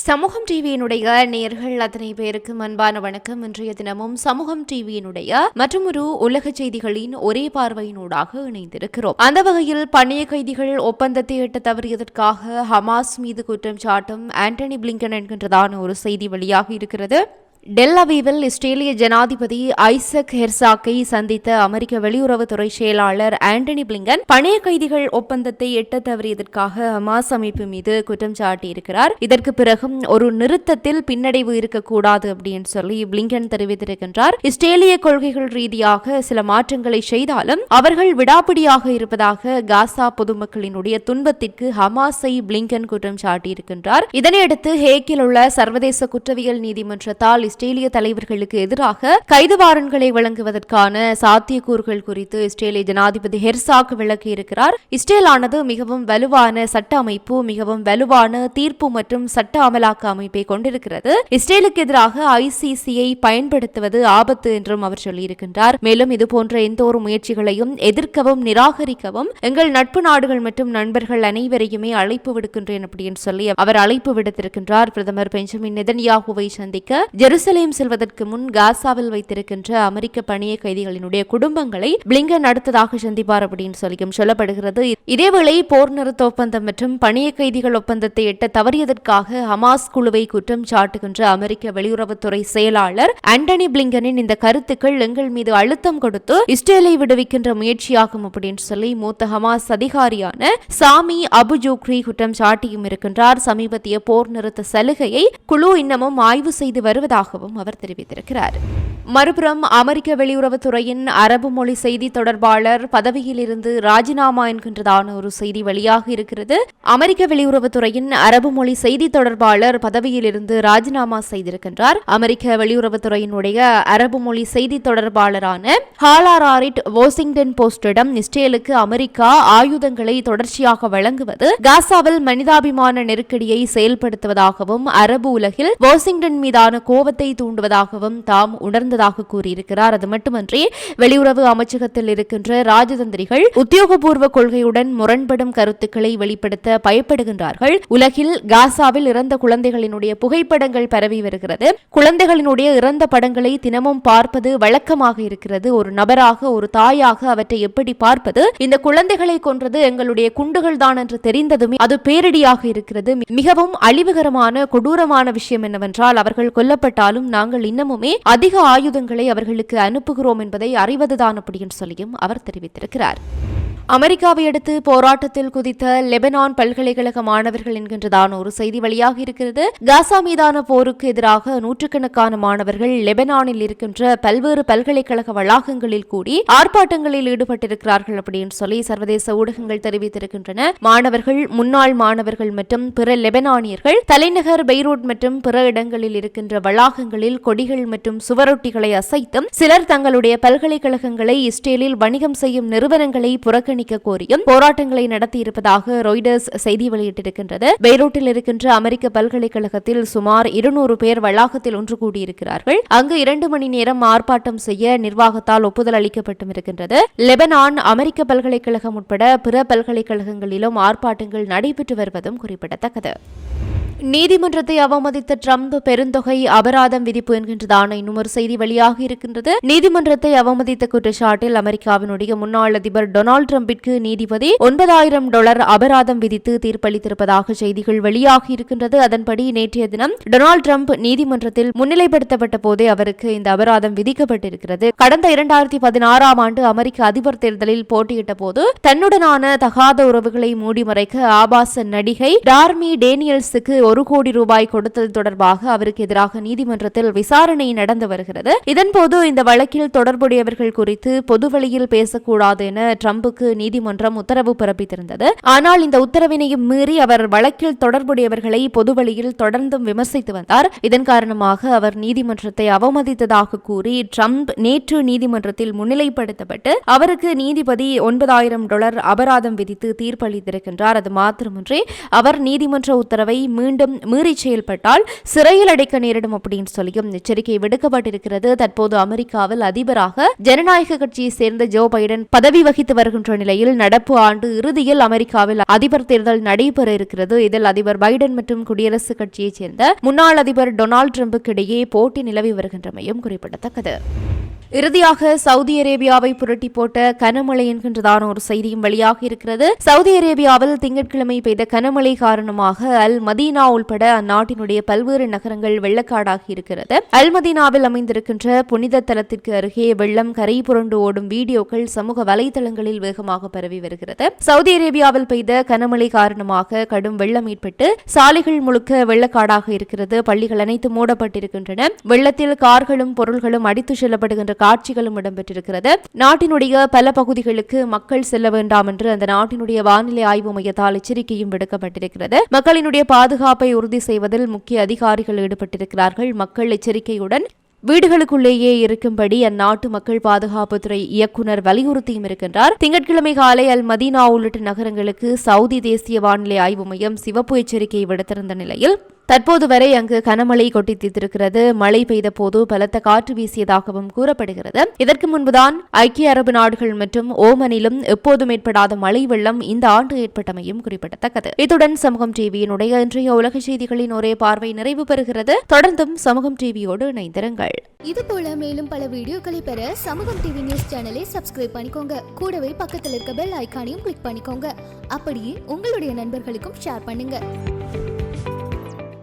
சமூகம் டிவியினுடைய நேர்கள் அத்தனை பேருக்கு அன்பான வணக்கம். இன்றைய தினமும் சமூகம் டிவியினுடைய மற்றொரு உலக செய்திகளின் ஒரே பார்வையினூடாக இணைந்திருக்கிறோம். அந்த வகையில் பணிய கைதிகள் ஒப்பந்தத்தை எட்ட தவறியதற்காக ஹமாஸ் மீது குற்றம் சாட்டும் ஆண்டனி பிளிங்கன் என்கின்றதான ஒரு செய்தி வெளியாக இருக்கிறது. டெல்லவீவில் இஸ்ரேலிய ஜனாதிபதி ஐசக் ஹெர்சாக்கை சந்தித்த அமெரிக்க வெளியுறவுத்துறை செயலாளர் ஆண்டனி பிளிங்கன் பணைய கைதிகள் ஒப்பந்தத்தை எட்ட தவறியதற்காக ஹமாஸ் அமைப்பு மீது குற்றம் சாட்டியிருக்கிறார். இதற்கு பிறகும் ஒரு நிறுத்தத்தில் பின்னடைவு இருக்கக்கூடாது அப்படின்னு சொல்லி பிளிங்கன் தெரிவித்திருக்கின்றார். இஸ்ரேலிய கொள்கைகள் ரீதியாக சில மாற்றங்களை செய்தாலும் அவர்கள் விடாப்பிடியாக இருப்பதாக காசா பொதுமக்களினுடைய துன்பத்திற்கு ஹமாஸை பிளிங்கன் குற்றம் சாட்டியிருக்கின்றார். இதனையடுத்து ஹேக்கில் உள்ள சர்வதேச குற்றவியல் நீதிமன்றத்தால் இஸ்ரேலிய தலைவர்களுக்கு எதிராக கைது வாரன்களை வழங்குவதற்கான சாத்தியக்கூறுகள் குறித்து இஸ்ரேலிய ஜனாதிபதி ஹெர்சாக் விளக்கியிருக்கிறார். இஸ்ரேலானது மிகவும் வலுவான சட்ட அமைப்பு மிகவும் வலுவான தீர்ப்பு மற்றும் சட்ட அமலாக்க அமைப்பை கொண்டிருக்கிறது. இஸ்ரேலுக்கு எதிராக ஐசிசியை பயன்படுத்துவது ஆபத்து என்றும் அவர் சொல்லியிருக்கின்றார். மேலும் இதுபோன்ற எந்த ஒரு முயற்சிகளையும் எதிர்க்கவும் நிராகரிக்கவும் எங்கள் நட்பு நாடுகள் மற்றும் நண்பர்கள் அனைவரையுமே அழைப்பு விடுக்கின்றேன் அப்படின்னு சொல்லி அவர் அழைப்பு விடுத்திருக்கின்றார். பிரதமர் பெஞ்சமின் நெதன்யாகுவை சந்திக்க ஜெரு எருசலேம் செல்வதற்கு முன் காசாவில் வைத்திருக்கின்ற அமெரிக்க பணிய கைதிகளினுடைய குடும்பங்களை பிளிங்கன் அடுத்ததாக சந்திப்பார் அப்படின்னு சொல்லியும் சொல்லப்படுகிறது. இதேவேளை போர் நிறுத்த ஒப்பந்தம் மற்றும் பணிய கைதிகள் ஒப்பந்தத்தை எட்ட தவறியதற்காக ஹமாஸ் குழுவை குற்றம் சாட்டுகின்ற அமெரிக்க வெளியுறவுத்துறை செயலாளர் ஆண்டனி பிளிங்கனின் இந்த கருத்துக்கள் எங்கள் மீது அழுத்தம் கொடுத்து இஸ்ரேலை விடுவிக்கின்ற முயற்சியாகும் அப்படின்னு சொல்லி மூத்த ஹமாஸ் அதிகாரியான சாமி அபு ஜூக்ரி குற்றம் சாட்டியும் இருக்கின்றார். சமீபத்திய போர் நிறுத்த சலுகையை குழு இன்னமும் ஆய்வு செய்து வருவதாக வருவதாகவும் அவர் தெரிவித்திருக்கிறார். மறுபுறம் அமெரிக்க வெளியுறவுத்துறையின் அரபு மொழி செய்தி தொடர்பாளர் பதவியிலிருந்து ராஜினாமா என்கின்றதான ஒரு செய்தி வெளியாக இருக்கிறது. அமெரிக்க வெளியுறவுத்துறையின் அரபு மொழி செய்தி தொடர்பாளர் பதவியிலிருந்து ராஜினாமா செய்திருக்கின்றார். அமெரிக்க வெளியுறவுத்துறையினுடைய அரபு மொழி செய்தி தொடர்பாளரான ஹாலாராரிட் வாஷிங்டன் போஸ்டிடம் இஸ்ரேலுக்கு அமெரிக்கா ஆயுதங்களை தொடர்ச்சியாக வழங்குவது காசாவில் மனிதாபிமான நெருக்கடியை செயல்படுத்துவதாகவும் அரபு உலகில் வாஷிங்டன் மீதான கோபத்தை தூண்டுவதாகவும் தாம் உணர்ந்ததாக கூறியிருக்கிறார். அது மட்டுமன்றி வெளியுறவு அமைச்சகத்தில் இருக்கின்ற ராஜதந்திரிகள் உத்தியோகபூர்வ கொள்கையுடன் முரண்படும் கருத்துக்களை வெளிப்படுத்த பயப்படுகின்றார்கள். உலகில் காசாவில் இறந்த குழந்தைகளினுடைய புகைப்படங்கள் பரவி வருகிறது. குழந்தைகளினுடைய இறந்த படங்களை தினமும் பார்ப்பது வழக்கமாக இருக்கிறது. ஒரு நபராக ஒரு தாயாக அவற்றை எப்படி பார்ப்பது? இந்த குழந்தைகளை கொன்றது எங்களுடைய குண்டுகள் தான் என்று தெரிந்ததுமே அது பேரிடியாக இருக்கிறது. மிகவும் அழிவுகரமான கொடூரமான விஷயம் என்னவென்றால் அவர்கள் கொல்லப்பட்டால் கொல்லப்பட்டாலும் நாங்கள் இன்னமுமே அதிக ஆயுதங்களை அவர்களுக்கு அனுப்புகிறோம் என்பதை அறிவதுதான் அப்படின்னு சொல்லியும் அவர் தெரிவித்திருக்கிறார். அமெரிக்காவை அடுத்து போராட்டத்தில் குதித்த லெபனான் பல்கலைக்கழக மாணவர்கள் என்கின்றதான ஒரு செய்தி வெளியாக இருக்கிறது. காசா மீதான போருக்கு எதிராக நூற்றுக்கணக்கான மாணவர்கள் லெபனானில் இருக்கின்ற பல்வேறு பல்கலைக்கழக வளாகங்களில் கூடி ஆர்ப்பாட்டங்களில் ஈடுபட்டிருக்கிறார்கள் அப்படின்னு சொல்லி சர்வதேச ஊடகங்கள் தெரிவித்திருக்கின்றன. மாணவர்கள் முன்னாள் மாணவர்கள் மற்றும் பிற லெபனானியர்கள் தலைநகர் பெய்ரூட் மற்றும் பிற இடங்களில் இருக்கின்ற வளாகங்களில் கொடிகள் மற்றும் சுவரொட்டிகளை அசைத்தும் சிலர் தங்களுடைய பல்கலைக்கழகங்களை இஸ்ரேலில் வணிகம் செய்யும் நிறுவனங்களை புறக்க புறக்கணிக்க கோரியும் போராட்டங்களை நடத்தியிருப்பதாக ராய்டர்ஸ் செய்தி வெளியிட்டிருக்கின்றது. பெய்ரூட்டில் இருக்கின்ற அமெரிக்க பல்கலைக்கழகத்தில் சுமார் இருநூறு பேர் வளாகத்தில் ஒன்று கூடியிருக்கிறார்கள். அங்கு இரண்டு மணி நேரம் ஆர்ப்பாட்டம் செய்ய நிர்வாகத்தால் ஒப்புதல் அளிக்கப்பட்டும் இருக்கின்றது. லெபனான் அமெரிக்க பல்கலைக்கழகம் உட்பட பிற பல்கலைக்கழகங்களிலும் ஆர்ப்பாட்டங்கள் நடைபெற்று வருவதும் குறிப்பிடத்தக்கது. நீதிமன்றத்தை அவமதித்த ட்ரம்ப் பெருந்தொகை அபராதம் விதிப்பு என்கின்றதான இன்னும் செய்தி வெளியாக இருக்கின்றது. நீதிமன்றத்தை அவமதித்த குற்றச்சாட்டில் அமெரிக்காவினுடைய முன்னாள் அதிபர் டொனால்டு டிரம்பிற்கு நீதிபதி ஒன்பதாயிரம் டாலர் அபராதம் விதித்து தீர்ப்பளித்திருப்பதாக செய்திகள் வெளியாகி இருக்கின்றது. அதன்படி நேற்றைய தினம் டொனால்டு டிரம்ப் நீதிமன்றத்தில் முன்னிலைப்படுத்தப்பட்ட போதே அவருக்கு இந்த அபராதம் விதிக்கப்பட்டிருக்கிறது. கடந்த இரண்டாயிரத்தி பதினாறாம் ஆண்டு அமெரிக்க அதிபர் தேர்தலில் போட்டியிட்ட போது தன்னுடனான தகாத உறவுகளை மூடிமறைக்க ஆபாச நடிகை டார்மி டேனியல்ஸுக்கு ஒரு கோடி ரூபாய் கொடுத்தது தொடர்பாக அவருக்கு எதிராக நீதிமன்றத்தில் விசாரணை நடந்து வருகிறது. இதன்போது இந்த வழக்கில் தொடர்புடையவர்கள் குறித்து பொதுவெளியில் பேசக்கூடாது என ட்ரம்புக்கு நீதிமன்றம் உத்தரவு பிறப்பித்திருந்தது. ஆனால் இந்த உத்தரவினையும் மீறி அவர் வழக்கில் தொடர்புடையவர்களை பொதுவெளியில் தொடர்ந்தும் விமர்சித்து வந்தார். இதன் காரணமாக அவர் நீதிமன்றத்தை அவமதித்ததாக கூறி ட்ரம்ப் நேற்று நீதிமன்றத்தில் முன்னிலைப்படுத்தப்பட்டு அவருக்கு நீதிபதி ஒன்பதாயிரம் டாலர் அபராதம் விதித்து தீர்ப்பளித்திருக்கின்றார். அது மாத்திரமின்றி அவர் நீதிமன்ற உத்தரவை மீண்டும் மீண்டும் மீறி செயல்பட்டால் சிறையில் அடைக்க நேரிடும் அப்படின்னு சொல்லியும் எச்சரிக்கை விடுக்கப்பட்டிருக்கிறது. தற்போது அமெரிக்காவில் அதிபராக ஜனநாயக கட்சியை சேர்ந்த ஜோ பைடன் பதவி வகித்து வருகின்ற நிலையில் நடப்பு ஆண்டு இறுதியில் அமெரிக்காவில் அதிபர் தேர்தல் நடைபெற இருக்கிறது. இதில் அதிபர் பைடன் மற்றும் குடியரசுக் கட்சியைச் சேர்ந்த முன்னாள் அதிபர் டொனால்டு டிரம்புக்கு இடையே போட்டி நிலவி வருகின்றமையும் குறிப்பிடத்தக்கது. இறுதியாக சவுதி அரேபியாவை புரட்டி போட்ட கனமழை என்கின்றதான ஒரு செய்தியும் வெளியாக இருக்கிறது. சவுதி அரேபியாவில் திங்கட்கிழமை பெய்த கனமழை காரணமாக அல் மதீனா உள்பட அந்நாட்டினுடைய பல்வேறு நகரங்கள் வெள்ளக்காடாகி இருக்கிறது. அல் மதீனாவில் அமைந்திருக்கின்ற புனித தலத்திற்கு அருகே வெள்ளம் கரை புரண்டு ஓடும் வீடியோக்கள் சமூக வலைதளங்களில் வேகமாக பரவி வருகிறது. சவுதி அரேபியாவில் பெய்த கனமழை காரணமாக கடும் வெள்ளம் ஏற்பட்டு சாலைகள் முழுக்க வெள்ளக்காடாக இருக்கிறது. பள்ளிகள் அனைத்து மூடப்பட்டிருக்கின்றன. வெள்ளத்தில் கார்களும் பொருள்களும் அடித்து செல்லப்படுகின்ற காட்சிகளும் இடம்பெற்றிருக்கிறது. நாட்டினுடைய பல பகுதிகளுக்கு மக்கள் செல்ல வேண்டாம் என்று அந்த நாட்டினுடைய வானிலை ஆய்வு மையத்தால் எச்சரிக்கையும் விடுக்கப்பட்டிருக்கிறது. மக்களினுடைய பாதுகாப்பை உறுதி செய்வதில் முக்கிய அதிகாரிகள் ஈடுபட்டிருக்கிறார்கள். மக்கள் எச்சரிக்கையுடன் வீடுகளுக்குள்ளேயே இருக்கும்படி அந்நாட்டு மக்கள் பாதுகாப்புத்துறை இயக்குனர் வலியுறுத்தியும் இருக்கின்றார். திங்கட்கிழமை காலை அல் மதீனா உள்ளிட்ட நகரங்களுக்கு சவுதி தேசிய வானிலை ஆய்வு மையம் சிவப்பு எச்சரிக்கை விடுத்திருந்த நிலையில் தற்போது வரை அங்கு கனமழை கொட்டி தீர்த்திருக்கிறது மழை பெய்த போது பலத்த காற்று வீசியதாகவும் கூறப்படுகிறது. இதற்கு முன்புதான் ஐக்கிய அரபு நாடுகள் மற்றும் ஓமனிலும் எப்போதும் ஏற்படாத மழை வெள்ளம் இந்த ஆண்டு ஏற்பட்டமையும் குறிப்பிடத்தக்கது. இத்துடன் சமூகம் டிவியினுடைய இன்றைய உலக செய்திகளின் ஒரே பார்வை நிறைவு பெறுகிறது. தொடர்ந்தும் சமூகம் டிவியோடு இணைந்திருங்கள். இது போல மேலும் பல வீடியோக்களை பெற சமூகம் டிவி நியூஸ் சேனலை சப்ஸ்கிரைப் பண்ணிக்கோங்க. கூடவே பக்கத்தில் இருக்க பெல் ஐக்கானையும் கிளிக் பண்ணிக்கோங்க. அப்படியே உங்களுடைய நண்பர்களுக்கும் ஷேர் பண்ணுங்க.